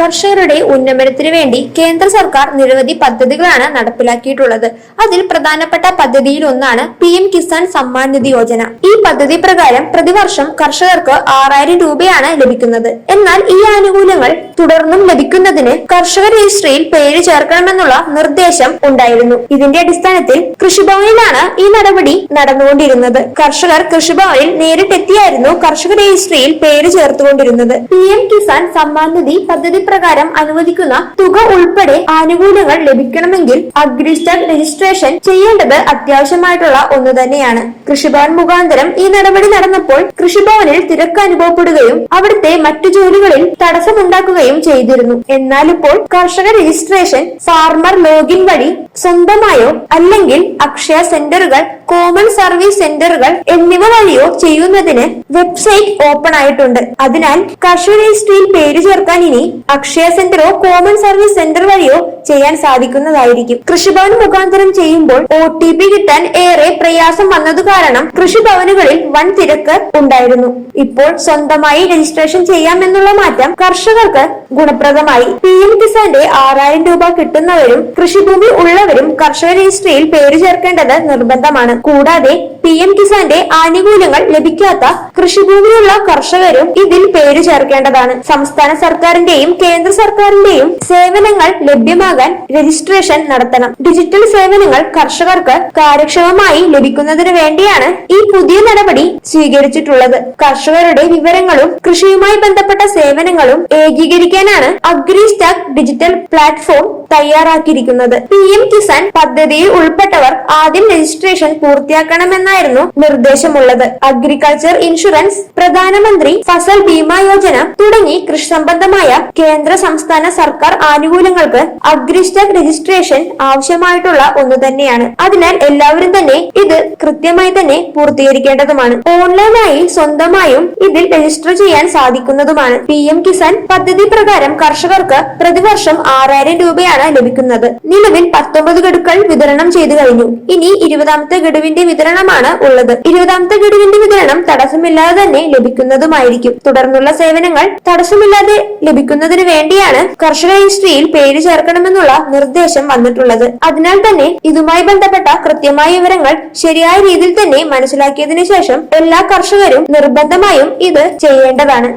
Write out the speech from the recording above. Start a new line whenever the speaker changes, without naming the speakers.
കർഷകരുടെ ഉന്നമനത്തിനു വേണ്ടി കേന്ദ്ര സർക്കാർ നിരവധി പദ്ധതികളാണ് നടപ്പിലാക്കിയിട്ടുള്ളത്. അതിൽ പ്രധാനപ്പെട്ട പദ്ധതിയിൽ ഒന്നാണ് പി എം കിസാൻ സമ്മാൻ നിധി യോജന. ഈ പദ്ധതി പ്രകാരം പ്രതിവർഷം കർഷകർക്ക് ആറായിരം രൂപയാണ് ലഭിക്കുന്നത്. എന്നാൽ ഈ ആനുകൂല്യങ്ങൾ തുടർന്നും ലഭിക്കുന്നതിന് കർഷക രജിസ്ട്രിയിൽ പേര് ചേർക്കണമെന്നുള്ള നിർദ്ദേശം ഉണ്ടായിരുന്നു. ഇതിന്റെ അടിസ്ഥാനത്തിൽ കൃഷിഭവനിലാണ് ഈ നടപടി നടന്നുകൊണ്ടിരുന്നത്. കർഷകർ കൃഷിഭവനിൽ നേരിട്ടെത്തിയായിരുന്നു കർഷക രജിസ്ട്രിയിൽ പേര് ചേർത്തുകൊണ്ടിരുന്നത്. പി എം കിസാൻ സമ്മാൻ നിധി പദ്ധതി പ്രകാരം അനുവദിക്കുന്ന തുക ഉൾപ്പെടെ ആനുകൂല്യങ്ങൾ ലഭിക്കണമെങ്കിൽ അഗ്രിസ്റ്റർ രജിസ്ട്രേഷൻ ചെയ്യേണ്ടത് അത്യാവശ്യമായിട്ടുള്ള ഒന്ന് തന്നെയാണ്. കൃഷിഭവൻ മുഖാന്തരം ഈ നടപടി നടന്നപ്പോൾ കൃഷിഭവനിൽ തിരക്ക് അനുഭവപ്പെടുകയും അവിടുത്തെ മറ്റു ജോലികളിൽ തടസ്സമുണ്ടാക്കുകയും ചെയ്തിരുന്നു. എന്നാൽ ഇപ്പോൾ കർഷക രജിസ്ട്രേഷൻ ഫാർമർ ലോഗിൻ വഴി സ്വന്തമായോ അല്ലെങ്കിൽ അക്ഷയ സെന്ററുകൾ കോമൺ സർവീസ് സെന്ററുകൾ എന്നിവ വഴിയോ ചെയ്യുന്നതിന് വെബ്സൈറ്റ് ഓപ്പൺ ആയിട്ടുണ്ട്. അതിനാൽ കർഷക രജിസ്ട്രിയിൽ പേര് ചേർക്കാൻ ഇനി അക്ഷയ സെന്ററോ കോമൺ സർവീസ് സെന്റർ വഴിയോ ചെയ്യാൻ സാധിക്കുന്നതായിരിക്കും. കൃഷിഭവൻ മുഖാന്തരം ചെയ്യുമ്പോൾ ഒ ടി പി കിട്ടാൻ ഏറെ പ്രയാസം വന്നത് കാരണം കൃഷിഭവനുകളിൽ വൻ തിരക്ക് ഉണ്ടായിരുന്നു. ഇപ്പോൾ സ്വന്തമായി രജിസ്ട്രേഷൻ ചെയ്യാമെന്നുള്ള മാറ്റം കർഷകർക്ക് ഗുണപ്രദമായി. പി എം കിസാന്റെ ആറായിരം രൂപ കിട്ടുന്നവരും കൃഷിഭൂമി ഉള്ളവരും കർഷക രജിസ്ട്രിയിൽ പേര് ചേർക്കേണ്ടത് നിർബന്ധമാണ്. കൂടാതെ പി എം കിസാന്റെ ആനുകൂല്യങ്ങൾ ലഭിക്കാത്ത കൃഷിഭൂമിയുള്ള കർഷകരും ഇതിൽ പേര് ചേർക്കേണ്ടതാണ്. സംസ്ഥാന സർക്കാരിന്റെയും കേന്ദ്ര സർക്കാരിന്റെയും സേവനങ്ങൾ ലഭ്യമാകാൻ രജിസ്ട്രേഷൻ നടത്തണം. ഡിജിറ്റൽ സേവനങ്ങൾ കർഷകർക്ക് കാര്യക്ഷമമായി ലഭിക്കുന്നതിന് വേണ്ടിയാണ് ഈ പുതിയ നടപടി സ്വീകരിച്ചിട്ടുള്ളത്. കർഷകരുടെ വിവരങ്ങളും കൃഷിയുമായി ബന്ധപ്പെട്ട സേവനങ്ങളും ഏകീകരിക്കാനാണ് അഗ്രിസ്റ്റാക് ഡിജിറ്റൽ പ്ലാറ്റ്ഫോം തയ്യാറാക്കിയിരിക്കുന്നത്. പി എം കിസാൻ പദ്ധതിയിൽ ഉൾപ്പെട്ടവർ ആദ്യം രജിസ്ട്രേഷൻ പൂർത്തിയാക്കണമെന്നായിരുന്നു നിർദ്ദേശമുള്ളത്. അഗ്രികൾച്ചർ ഇൻഷുറൻസ് പ്രധാനമന്ത്രി ഫസൽ ബീമാ യോജന തുടങ്ങി കൃഷി സംബന്ധമായ കേന്ദ്ര സംസ്ഥാന സർക്കാർ ആനുകൂല്യങ്ങൾക്ക് അഗ്രിസ്റ്റാക് രജിസ്ട്രേഷൻ ആവശ്യമായിട്ടുള്ള ഒന്ന് തന്നെയാണ്. അതിനാൽ എല്ലാവരും തന്നെ ഇത് കൃത്യമായി തന്നെ പൂർത്തീകരിക്കേണ്ടതുമാണ്. ഓൺലൈനായി സ്വന്തമായും ഇതിൽ രജിസ്റ്റർ ചെയ്യാൻ സാധിക്കുന്നതുമാണ്. പി എം കിസാൻ പദ്ധതി പ്രകാരം കർഷകർക്ക് പ്രതിവർഷം ആറായിരം രൂപയാണ് ലഭിക്കുന്നത്. നിലവിൽ പത്തൊമ്പത് ഗഡുക്കൾ വിതരണം ചെയ്തു കഴിഞ്ഞു. ഇനി ഇരുപതാമത്തെ ഗഡുവിന്റെ വിതരണമാണ് ഉള്ളത്. ഇരുപതാമത്തെ ഗഡുവിന്റെ വിതരണം തടസ്സമില്ലാതെ തന്നെ ലഭിക്കുന്നതുമായിരിക്കും. തുടർന്നുള്ള സേവനങ്ങൾ തടസ്സമില്ലാതെ ലഭിക്കുന്നതിന് വേണ്ടിയാണ് കർഷക രജിസ്ട്രിയിൽ പേര് ചേർക്കണമെന്നുള്ള നിർദ്ദേശം വന്നിട്ടുള്ളത്. അതിനാൽ തന്നെ ഇതുമായി ബന്ധപ്പെട്ട കൃത്യമായ വിവരങ്ങൾ ശരിയായ രീതിയിൽ തന്നെ മനസ്സിലാക്കിയതിനു ശേഷം എല്ലാ കർഷകരും നിർബന്ധമായും ഇത് ചെയ്യേണ്ടതാണ്.